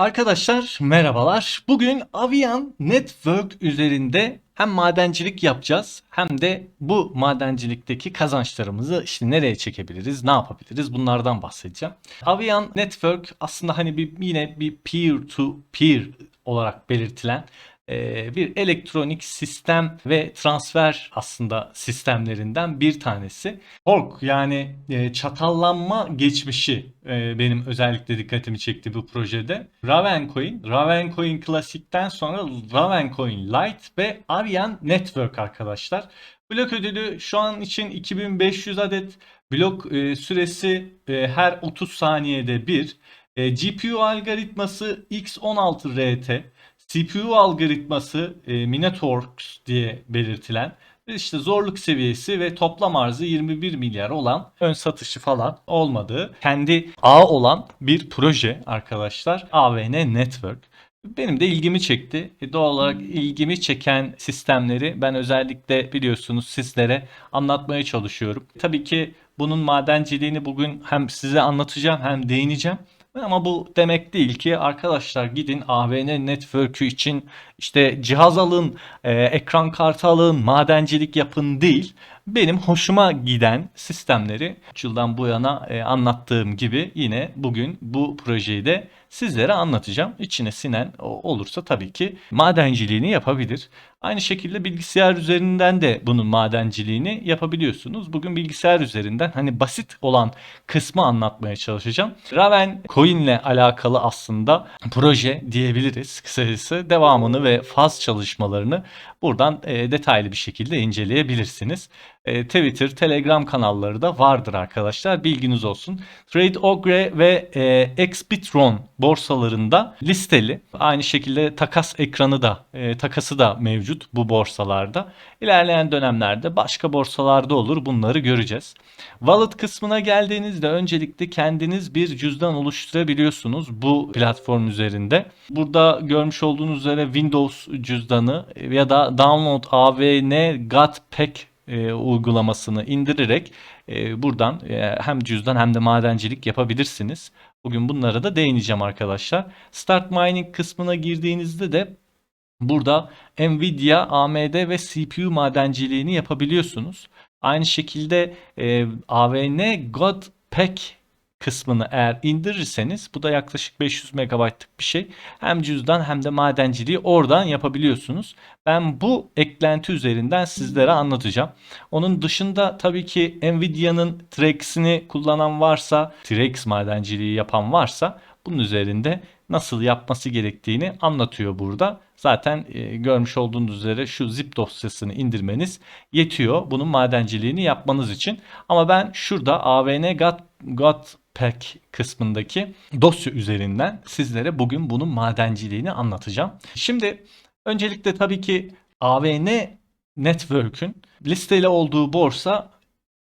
Arkadaşlar merhabalar. Bugün Avian Network üzerinde hem madencilik yapacağız hem de bu madencilikteki kazançlarımızı işte nereye çekebiliriz, ne yapabiliriz bunlardan bahsedeceğim. Avian Network aslında hani bir yine bir peer to peer olarak belirtilen bir elektronik sistem ve transfer aslında sistemlerinden bir tanesi. Fork yani e, çatallanma geçmişi e, benim özellikle dikkatimi çekti bu projede. Ravencoin, Ravencoin Classic'ten sonra Ravencoin Lite ve Arian Network arkadaşlar. Blok ödülü şu an için 2500 adet blok e, süresi e, her 30 saniyede bir. E, GPU algoritması X16RT, CPU algoritması e, Minotaurx diye belirtilen işte zorluk seviyesi ve toplam arzı 21 milyar olan ön satışı falan olmadığı kendi ağ olan bir proje arkadaşlar AVN Network. Benim de ilgimi çekti. E, Doğal olarak ilgimi çeken sistemleri ben özellikle biliyorsunuz sizlere anlatmaya çalışıyorum. Tabii ki bunun madenciliğini bugün hem size anlatacağım hem değineceğim. Ama bu demek değil ki arkadaşlar gidin AVN Network'ü için işte cihaz alın, e, ekran kartı alın, madencilik yapın değil. Benim hoşuma giden sistemleri 3 yıldan bu yana e, anlattığım gibi yine bugün bu projeyi de sizlere anlatacağım. İçine sinen olursa tabii ki madenciliğini yapabilir. Aynı şekilde bilgisayar üzerinden de bunun madenciliğini yapabiliyorsunuz. Bugün bilgisayar üzerinden hani basit olan kısmı anlatmaya çalışacağım. Raven Coin ile alakalı aslında proje diyebiliriz kısacası. Devamını ve faz çalışmalarını buradan e, detaylı bir şekilde inceleyebilirsiniz. E, Twitter, Telegram kanalları da vardır arkadaşlar. Bilginiz olsun. TradeOgre ve e, Exbitron borsalarında listeli. Aynı şekilde takas ekranı da e, takası da mevcut bu borsalarda. İlerleyen dönemlerde başka borsalarda olur. Bunları göreceğiz. Wallet kısmına geldiğinizde öncelikle kendiniz bir cüzdan oluşturabiliyorsunuz bu platform üzerinde. Burada görmüş olduğunuz üzere Windows cüzdanı ya da Download AVN Got Pack e, uygulamasını indirerek e, buradan e, hem cüzdan hem de madencilik yapabilirsiniz. Bugün bunlara da değineceğim arkadaşlar. Start Mining kısmına girdiğinizde de burada Nvidia, AMD ve CPU madenciliğini yapabiliyorsunuz. Aynı şekilde e, AVN God Pack kısmını eğer indirirseniz bu da yaklaşık 500 megabaytlık bir şey. Hem cüzdan hem de madenciliği oradan yapabiliyorsunuz. Ben bu eklenti üzerinden sizlere anlatacağım. Onun dışında tabii ki Nvidia'nın Trex'ini kullanan varsa, Trex madenciliği yapan varsa bunun üzerinde nasıl yapması gerektiğini anlatıyor burada. Zaten e, görmüş olduğunuz üzere şu zip dosyasını indirmeniz yetiyor bunun madenciliğini yapmanız için. Ama ben şurada AVN Got, Got Pack kısmındaki dosya üzerinden sizlere bugün bunun madenciliğini anlatacağım. Şimdi öncelikle tabii ki AVN Network'ün listeli olduğu borsa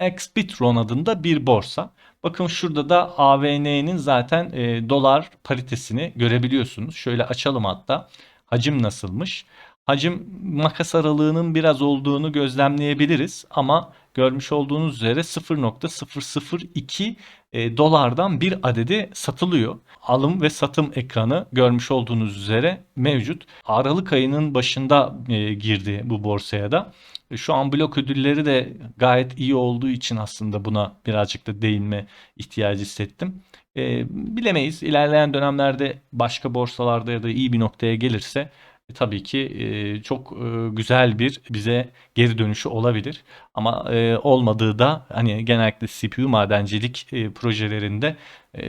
Xbitron adında bir borsa. Bakın şurada da AVN'nin zaten e, dolar paritesini görebiliyorsunuz. Şöyle açalım hatta. Hacim nasılmış? Hacim makas aralığının biraz olduğunu gözlemleyebiliriz ama görmüş olduğunuz üzere 0.002 e, dolardan bir adedi satılıyor. Alım ve satım ekranı görmüş olduğunuz üzere mevcut. Aralık ayının başında e, girdi bu borsaya da. E, Şu an blok ödülleri de gayet iyi olduğu için aslında buna birazcık da değinme ihtiyacı hissettim. Bilemeyiz. İlerleyen dönemlerde başka borsalarda ya da iyi bir noktaya gelirse tabii ki e, çok e, güzel bir bize geri dönüşü olabilir. Ama e, olmadığı da hani genellikle CPU madencilik e, projelerinde e,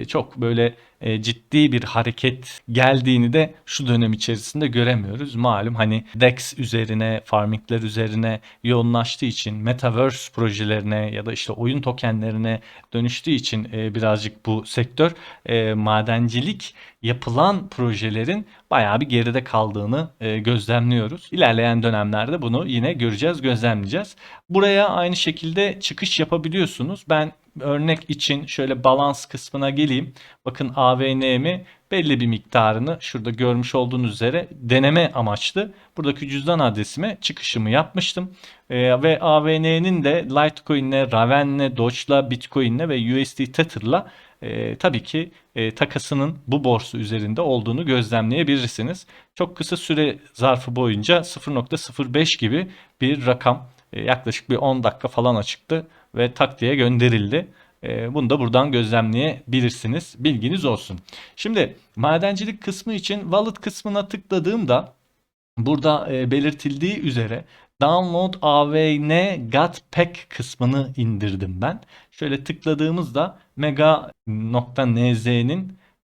çok böyle e, ciddi bir hareket geldiğini de şu dönem içerisinde göremiyoruz. Malum hani DEX üzerine, farmingler üzerine yoğunlaştığı için metaverse projelerine ya da işte oyun tokenlerine dönüştüğü için e, birazcık bu sektör e, madencilik yapılan projelerin bayağı bir geride kaldığını gözlemliyoruz. İlerleyen dönemlerde bunu yine göreceğiz, gözlemleyeceğiz. Buraya aynı şekilde çıkış yapabiliyorsunuz. Ben örnek için şöyle balans kısmına geleyim. Bakın AVN'mi belli bir miktarını şurada görmüş olduğunuz üzere deneme amaçlı buradaki cüzdan adresime çıkışımı yapmıştım. Ee, ve AVN'nin de Litecoin'le, Raven'le, Doge'la, Bitcoin'le ve USD Tether'la e, tabii ki e, takasının bu borsa üzerinde olduğunu gözlemleyebilirsiniz. Çok kısa süre zarfı boyunca 0.05 gibi bir rakam e, yaklaşık bir 10 dakika falan açıktı ve tak diye gönderildi. E, bunu da buradan gözlemleyebilirsiniz. Bilginiz olsun. Şimdi madencilik kısmı için wallet kısmına tıkladığımda burada e, belirtildiği üzere Download AVN GAT Pack kısmını indirdim ben. Şöyle tıkladığımızda mega.nz'nin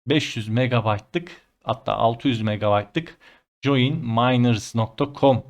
500 megabaytlık hatta 600 megabaytlık joinminers.com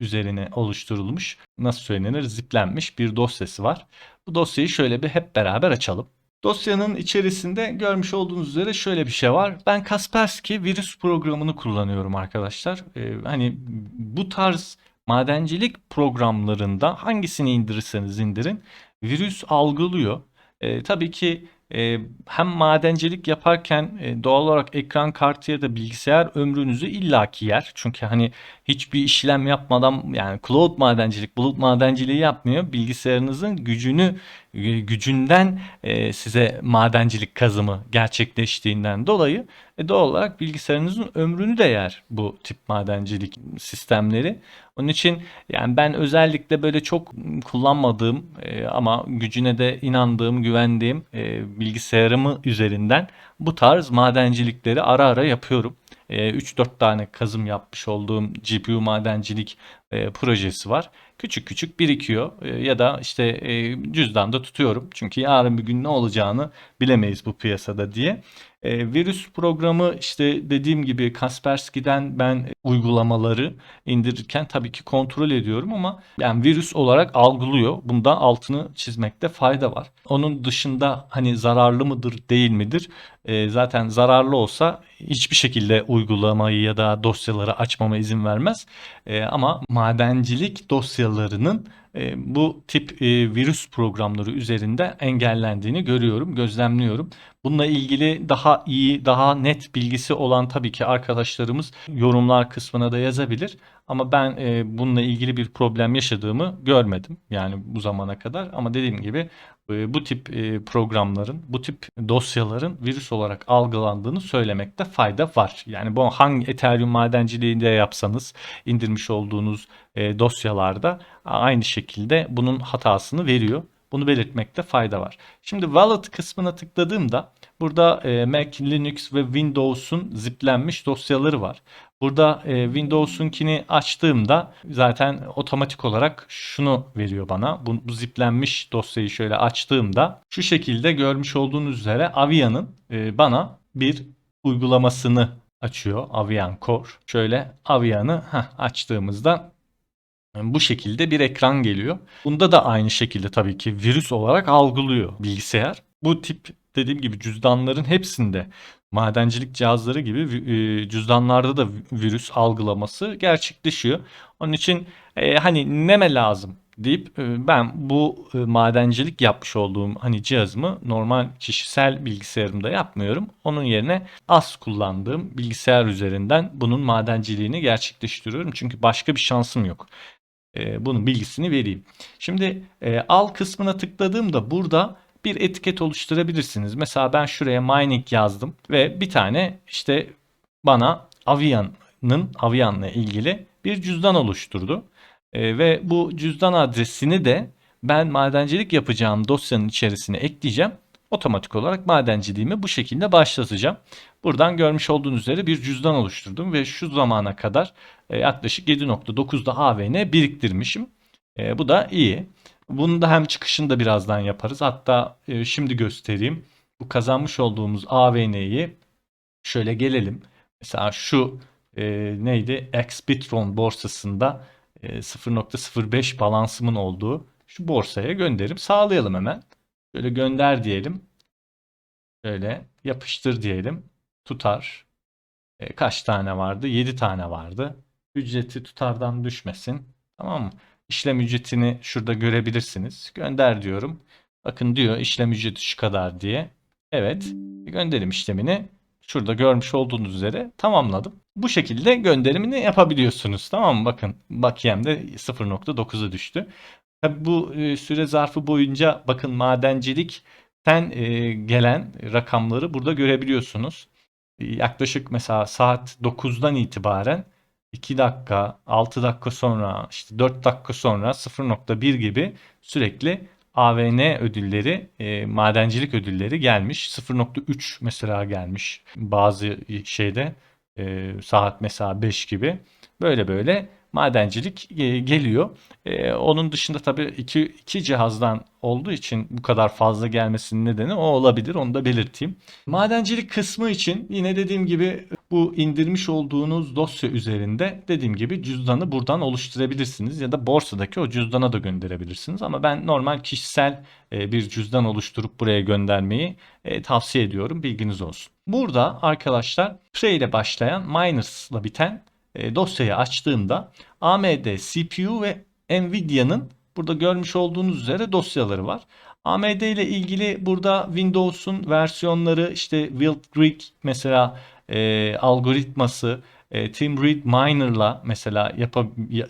üzerine oluşturulmuş nasıl söylenir ziplenmiş bir dosyası var. Bu dosyayı şöyle bir hep beraber açalım. Dosyanın içerisinde görmüş olduğunuz üzere şöyle bir şey var. Ben Kaspersky virüs programını kullanıyorum arkadaşlar. Ee, hani bu tarz madencilik programlarında hangisini indirirseniz indirin virüs algılıyor. Ee, tabii ki e, hem madencilik yaparken e, doğal olarak ekran kartı ya da bilgisayar ömrünüzü illaki yer. Çünkü hani hiçbir işlem yapmadan yani cloud madencilik, bulut madenciliği yapmıyor. Bilgisayarınızın gücünü e, gücünden e, size madencilik kazımı gerçekleştiğinden dolayı doğal olarak bilgisayarınızın ömrünü de yer bu tip madencilik sistemleri. Onun için yani ben özellikle böyle çok kullanmadığım e, ama gücüne de inandığım, güvendiğim e, bilgisayarımı üzerinden bu tarz madencilikleri ara ara yapıyorum. E, 3-4 tane kazım yapmış olduğum GPU madencilik e, projesi var. Küçük küçük birikiyor e, ya da işte e, cüzdanda tutuyorum. Çünkü yarın bir gün ne olacağını bilemeyiz bu piyasada diye. E, virüs programı işte dediğim gibi Kaspersky'den ben uygulamaları indirirken tabii ki kontrol ediyorum ama yani virüs olarak algılıyor. Bunda altını çizmekte fayda var. Onun dışında hani zararlı mıdır değil midir? E, zaten zararlı olsa hiçbir şekilde uygulamayı ya da dosyaları açmama izin vermez. E, ama madencilik dosyalarının e, bu tip e, virüs programları üzerinde engellendiğini görüyorum, gözlemliyorum. Bununla ilgili daha iyi, daha net bilgisi olan tabii ki arkadaşlarımız yorumlar kısmına da yazabilir. Ama ben e, bununla ilgili bir problem yaşadığımı görmedim. Yani bu zamana kadar. Ama dediğim gibi e, bu tip e, programların, bu tip dosyaların virüs olarak algılandığını söylemekte fayda var. Yani bu hangi Ethereum madenciliğinde yapsanız indirmiş olduğunuz e, dosyalarda aynı şekilde bunun hatasını veriyor. Bunu belirtmekte fayda var. Şimdi wallet kısmına tıkladığımda burada Mac, Linux ve Windows'un ziplenmiş dosyaları var. Burada e, Windows'unkini açtığımda zaten otomatik olarak şunu veriyor bana. Bu, bu ziplenmiş dosyayı şöyle açtığımda şu şekilde görmüş olduğunuz üzere Avia'nın e, bana bir uygulamasını açıyor Avian Core. Şöyle Avian'ı açtığımızda bu şekilde bir ekran geliyor. Bunda da aynı şekilde tabii ki virüs olarak algılıyor bilgisayar. Bu tip dediğim gibi cüzdanların hepsinde madencilik cihazları gibi e, cüzdanlarda da virüs algılaması gerçekleşiyor. Onun için e, hani neme lazım deyip e, ben bu e, madencilik yapmış olduğum hani cihazımı normal kişisel bilgisayarımda yapmıyorum. Onun yerine az kullandığım bilgisayar üzerinden bunun madenciliğini gerçekleştiriyorum. Çünkü başka bir şansım yok. E, bunun bilgisini vereyim. Şimdi e, al kısmına tıkladığımda burada bir etiket oluşturabilirsiniz. Mesela ben şuraya mining yazdım ve bir tane işte bana Avian'ın Avian'la ilgili bir cüzdan oluşturdu. E, ve bu cüzdan adresini de ben madencilik yapacağım dosyanın içerisine ekleyeceğim. Otomatik olarak madenciliğimi bu şekilde başlatacağım. Buradan görmüş olduğunuz üzere bir cüzdan oluşturdum ve şu zamana kadar e, yaklaşık 7.9'da AVN biriktirmişim. E, bu da iyi. Bunu da hem çıkışında birazdan yaparız. Hatta e, şimdi göstereyim. Bu kazanmış olduğumuz AVN'yi şöyle gelelim. Mesela şu neydi? Xbitron borsasında e, 0.05 balansımın olduğu şu borsaya gönderim sağlayalım hemen. Şöyle gönder diyelim. Şöyle yapıştır diyelim. Tutar. E, kaç tane vardı? 7 tane vardı. Ücreti tutardan düşmesin. Tamam mı? İşlem ücretini şurada görebilirsiniz. Gönder diyorum. Bakın diyor işlem ücreti şu kadar diye. Evet. Gönderim işlemini şurada görmüş olduğunuz üzere tamamladım. Bu şekilde gönderimini yapabiliyorsunuz. Tamam mı? Bakın bakiyem de 0.9'a düştü. Bu e, süre zarfı boyunca bakın madencilik Ten e, gelen rakamları burada görebiliyorsunuz. E, yaklaşık mesela saat 9'dan itibaren 2 dakika, 6 dakika sonra, işte 4 dakika sonra 0.1 gibi sürekli AVN ödülleri, e, madencilik ödülleri gelmiş. 0.3 mesela gelmiş bazı şeyde e, saat mesela 5 gibi. Böyle böyle madencilik e, geliyor. E, onun dışında tabii iki, iki cihazdan olduğu için bu kadar fazla gelmesinin nedeni o olabilir. Onu da belirteyim. Madencilik kısmı için yine dediğim gibi bu indirmiş olduğunuz dosya üzerinde dediğim gibi cüzdanı buradan oluşturabilirsiniz ya da borsadaki o cüzdana da gönderebilirsiniz. Ama ben normal kişisel e, bir cüzdan oluşturup buraya göndermeyi e, tavsiye ediyorum. Bilginiz olsun. Burada arkadaşlar Pre ile başlayan Miners'la biten dosyayı açtığımda AMD CPU ve Nvidia'nın burada görmüş olduğunuz üzere dosyaları var. AMD ile ilgili burada Windows'un versiyonları işte Wild Greek mesela e, algoritması e, Tim Reed Miner'la mesela yap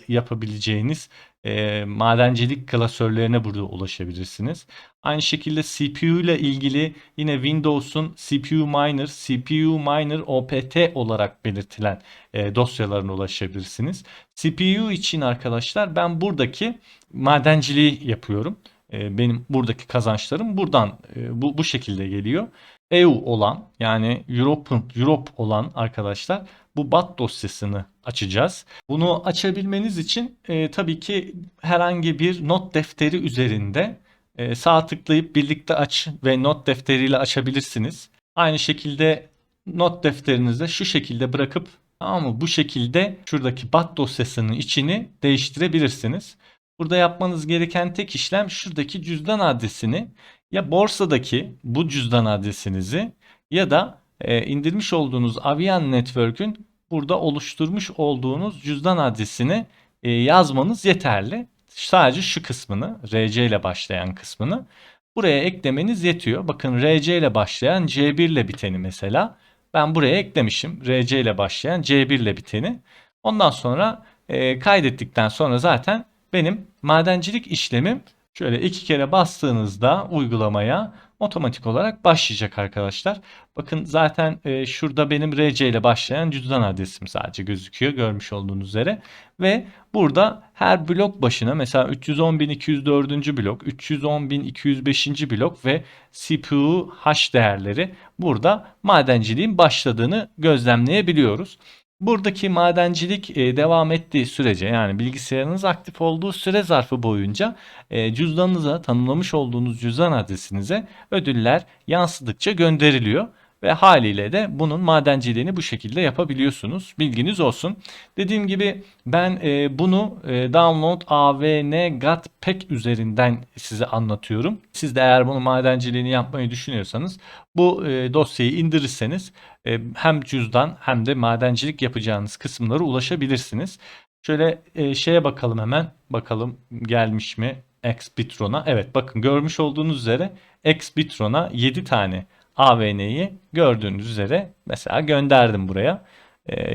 yapabileceğiniz e, madencilik klasörlerine burada ulaşabilirsiniz. Aynı şekilde CPU ile ilgili yine Windows'un CPU Miner, CPU Miner OPT olarak belirtilen e, dosyalarına ulaşabilirsiniz. CPU için arkadaşlar ben buradaki madenciliği yapıyorum. E, benim buradaki kazançlarım buradan e, bu, bu şekilde geliyor. EU olan yani Europe, Europe olan arkadaşlar bu BAT dosyasını açacağız. Bunu açabilmeniz için e, tabii ki herhangi bir not defteri üzerinde e, sağ tıklayıp birlikte aç ve not defteriyle açabilirsiniz. Aynı şekilde not defterinizi şu şekilde bırakıp ama bu şekilde şuradaki BAT dosyasının içini değiştirebilirsiniz. Burada yapmanız gereken tek işlem şuradaki cüzdan adresini ya borsadaki bu cüzdan adresinizi ya da e, indirmiş olduğunuz Avian Network'ün burada oluşturmuş olduğunuz cüzdan adresini e, yazmanız yeterli. Sadece şu kısmını RC ile başlayan kısmını buraya eklemeniz yetiyor. Bakın RC ile başlayan C1 ile biteni mesela ben buraya eklemişim. RC ile başlayan C1 ile biteni. Ondan sonra e, kaydettikten sonra zaten benim madencilik işlemim şöyle iki kere bastığınızda uygulamaya otomatik olarak başlayacak arkadaşlar. Bakın zaten e, şurada benim RC ile başlayan cüzdan adresim sadece gözüküyor görmüş olduğunuz üzere. Ve burada her blok başına mesela 310.204. blok, 310.205. blok ve CPU hash değerleri burada madenciliğin başladığını gözlemleyebiliyoruz. Buradaki madencilik e, devam ettiği sürece yani bilgisayarınız aktif olduğu süre zarfı boyunca e, cüzdanınıza tanımlamış olduğunuz cüzdan adresinize ödüller yansıdıkça gönderiliyor. Ve haliyle de bunun madenciliğini bu şekilde yapabiliyorsunuz. Bilginiz olsun. Dediğim gibi ben e, bunu e, Download AVN GAT Pack üzerinden size anlatıyorum. Siz de eğer bunu madenciliğini yapmayı düşünüyorsanız bu e, dosyayı indirirseniz e, hem cüzdan hem de madencilik yapacağınız kısımlara ulaşabilirsiniz. Şöyle e, şeye bakalım hemen. Bakalım gelmiş mi Xbitron'a. Evet bakın görmüş olduğunuz üzere Xbitron'a 7 tane AVN'yi gördüğünüz üzere mesela gönderdim buraya.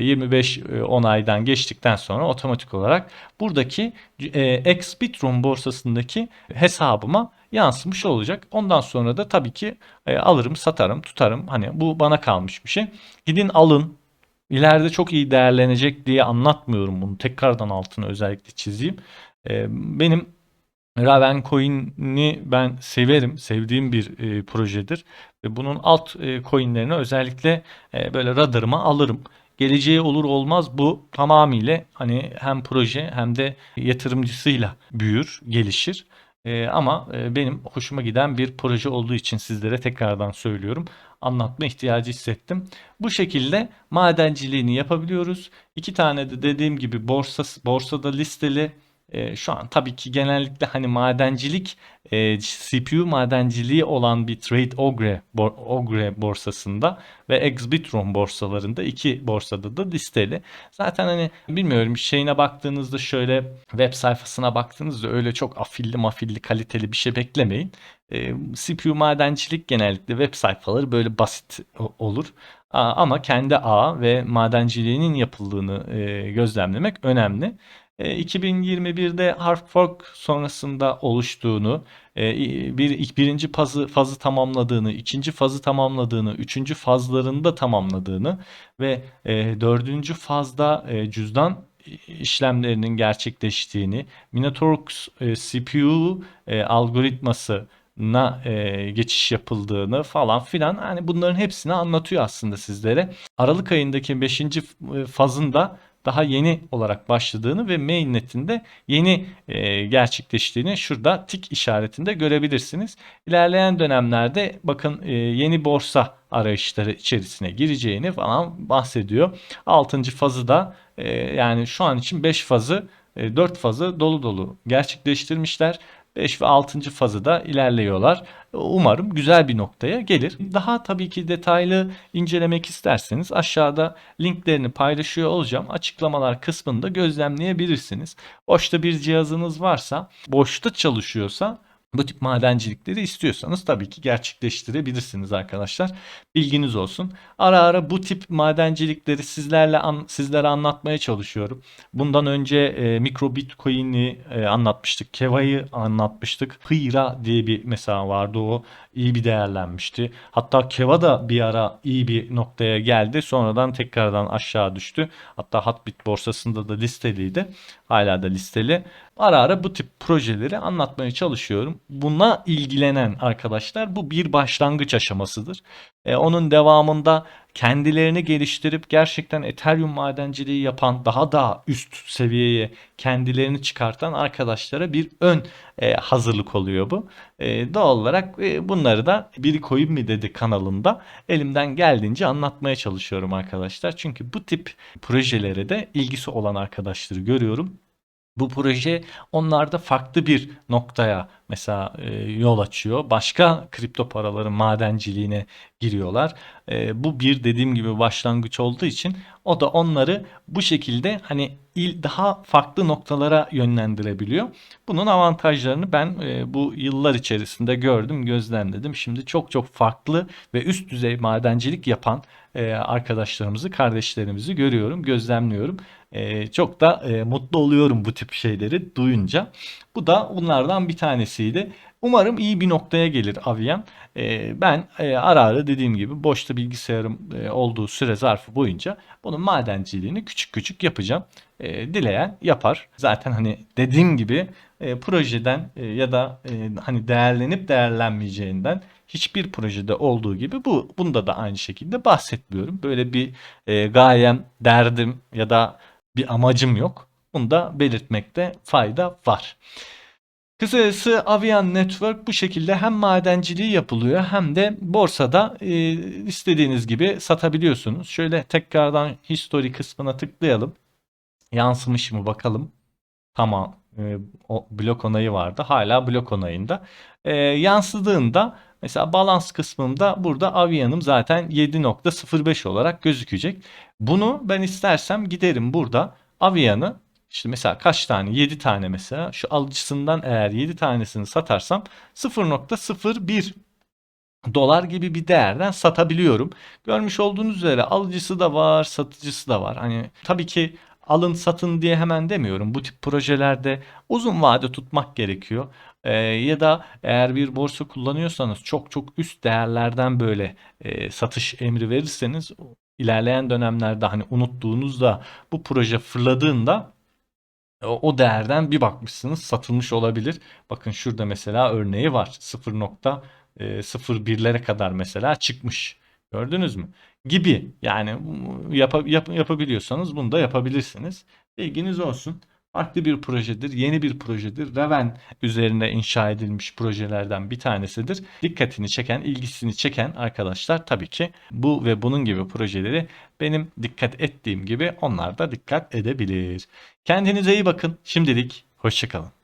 25 ee, e, onaydan geçtikten sonra otomatik olarak buradaki e, Xbitron borsasındaki hesabıma yansımış olacak. Ondan sonra da tabii ki e, alırım, satarım, tutarım. Hani bu bana kalmış bir şey. Gidin alın. İleride çok iyi değerlenecek diye anlatmıyorum bunu. Tekrardan altını özellikle çizeyim. Benim Raven Coin'i ben severim. Sevdiğim bir e, projedir. Ve bunun alt e, coin'lerini özellikle e, böyle radarıma alırım. Geleceği olur olmaz bu tamamıyla hani hem proje hem de yatırımcısıyla büyür, gelişir. E, ama e, benim hoşuma giden bir proje olduğu için sizlere tekrardan söylüyorum. Anlatma ihtiyacı hissettim. Bu şekilde madenciliğini yapabiliyoruz. İki tane de dediğim gibi borsa, borsada listeli e, şu an tabii ki genellikle hani madencilik e, CPU madenciliği olan bir Trade Ogre, Ogre borsasında ve Exbitron borsalarında iki borsada da listeli. Zaten hani bilmiyorum şeyine baktığınızda şöyle web sayfasına baktığınızda öyle çok afilli mafilli kaliteli bir şey beklemeyin. E, CPU madencilik genellikle web sayfaları böyle basit olur. Ama kendi ağ ve madenciliğinin yapıldığını e, gözlemlemek önemli. E, 2021'de hard fork sonrasında oluştuğunu, e, bir birinci fazı, fazı tamamladığını, ikinci fazı tamamladığını, üçüncü fazlarında tamamladığını ve e, dördüncü fazda e, cüzdan işlemlerinin gerçekleştiğini, Minotaurus CPU algoritması na e, geçiş yapıldığını falan filan hani bunların hepsini anlatıyor aslında sizlere. Aralık ayındaki 5. fazında daha yeni olarak başladığını ve mainnet'inde yeni e, gerçekleştiğini şurada tik işaretinde görebilirsiniz. İlerleyen dönemlerde bakın e, yeni borsa arayışları içerisine gireceğini falan bahsediyor. 6. fazı da e, yani şu an için 5 fazı 4 fazı dolu dolu gerçekleştirmişler. 5 ve 6. fazı da ilerliyorlar. Umarım güzel bir noktaya gelir. Daha tabii ki detaylı incelemek isterseniz aşağıda linklerini paylaşıyor olacağım. Açıklamalar kısmında gözlemleyebilirsiniz. Boşta bir cihazınız varsa, boşta çalışıyorsa bu tip madencilikleri istiyorsanız tabii ki gerçekleştirebilirsiniz arkadaşlar. Bilginiz olsun. Ara ara bu tip madencilikleri sizlerle an, sizlere anlatmaya çalışıyorum. Bundan önce e, mikro bitcoin'i e, anlatmıştık. Keva'yı anlatmıştık. Hıyra diye bir mesela vardı o iyi bir değerlenmişti. Hatta Keva da bir ara iyi bir noktaya geldi. Sonradan tekrardan aşağı düştü. Hatta Hotbit borsasında da listeliydi. Hala da listeli. Ara ara bu tip projeleri anlatmaya çalışıyorum. Buna ilgilenen arkadaşlar bu bir başlangıç aşamasıdır. E, onun devamında kendilerini geliştirip gerçekten Ethereum madenciliği yapan daha da üst seviyeye kendilerini çıkartan arkadaşlara bir ön e, hazırlık oluyor bu. E, doğal olarak e, bunları da biri koyun mu dedi kanalında elimden geldiğince anlatmaya çalışıyorum arkadaşlar. Çünkü bu tip projelere de ilgisi olan arkadaşları görüyorum. Bu proje. Onlarda farklı bir noktaya mesela e, yol açıyor. Başka kripto paraların madenciliğine giriyorlar. E, bu bir dediğim gibi başlangıç olduğu için o da onları bu şekilde hani il daha farklı noktalara yönlendirebiliyor. Bunun avantajlarını ben e, bu yıllar içerisinde gördüm, gözlemledim. Şimdi çok çok farklı ve üst düzey madencilik yapan e, arkadaşlarımızı, kardeşlerimizi görüyorum, gözlemliyorum. E, çok da e, mutlu oluyorum bu tip şeyleri duyunca. Bu da bunlardan bir tanesiydi. Umarım iyi bir noktaya gelir Avian. E, ben e, ara ara dediğim gibi boşta bilgisayarım e, olduğu süre zarfı boyunca bunun madenciliğini küçük küçük yapacağım. E, dileyen yapar. Zaten hani dediğim gibi e, projeden e, ya da hani değerlenip değerlenmeyeceğinden hiçbir projede olduğu gibi bu bunda da aynı şekilde bahsetmiyorum. Böyle bir e, gayem, derdim ya da bir amacım yok. Bunu da belirtmekte fayda var. Kısacası Avian Network bu şekilde hem madenciliği yapılıyor hem de borsada e, istediğiniz gibi satabiliyorsunuz. Şöyle tekrardan history kısmına tıklayalım. Yansımış mı bakalım. Tamam e, o blok onayı vardı. Hala blok onayında. E, yansıdığında mesela balans kısmında burada Avian'ım zaten 7.05 olarak gözükecek. Bunu ben istersem giderim burada Avian'ı işte mesela kaç tane? 7 tane mesela. Şu alıcısından eğer 7 tanesini satarsam 0.01 dolar gibi bir değerden satabiliyorum. Görmüş olduğunuz üzere alıcısı da var, satıcısı da var. Hani tabii ki alın satın diye hemen demiyorum. Bu tip projelerde uzun vade tutmak gerekiyor. Ee, ya da eğer bir borsa kullanıyorsanız çok çok üst değerlerden böyle e, satış emri verirseniz ilerleyen dönemlerde hani unuttuğunuzda bu proje fırladığında o değerden bir bakmışsınız satılmış olabilir. Bakın şurada mesela örneği var. 0.01'lere kadar mesela çıkmış. Gördünüz mü? Gibi yani yap, yap, yapabiliyorsanız bunu da yapabilirsiniz. Bilginiz olsun. Farklı bir projedir, yeni bir projedir. Raven üzerine inşa edilmiş projelerden bir tanesidir. Dikkatini çeken, ilgisini çeken arkadaşlar tabii ki bu ve bunun gibi projeleri benim dikkat ettiğim gibi onlar da dikkat edebilir. Kendinize iyi bakın. Şimdilik hoşçakalın.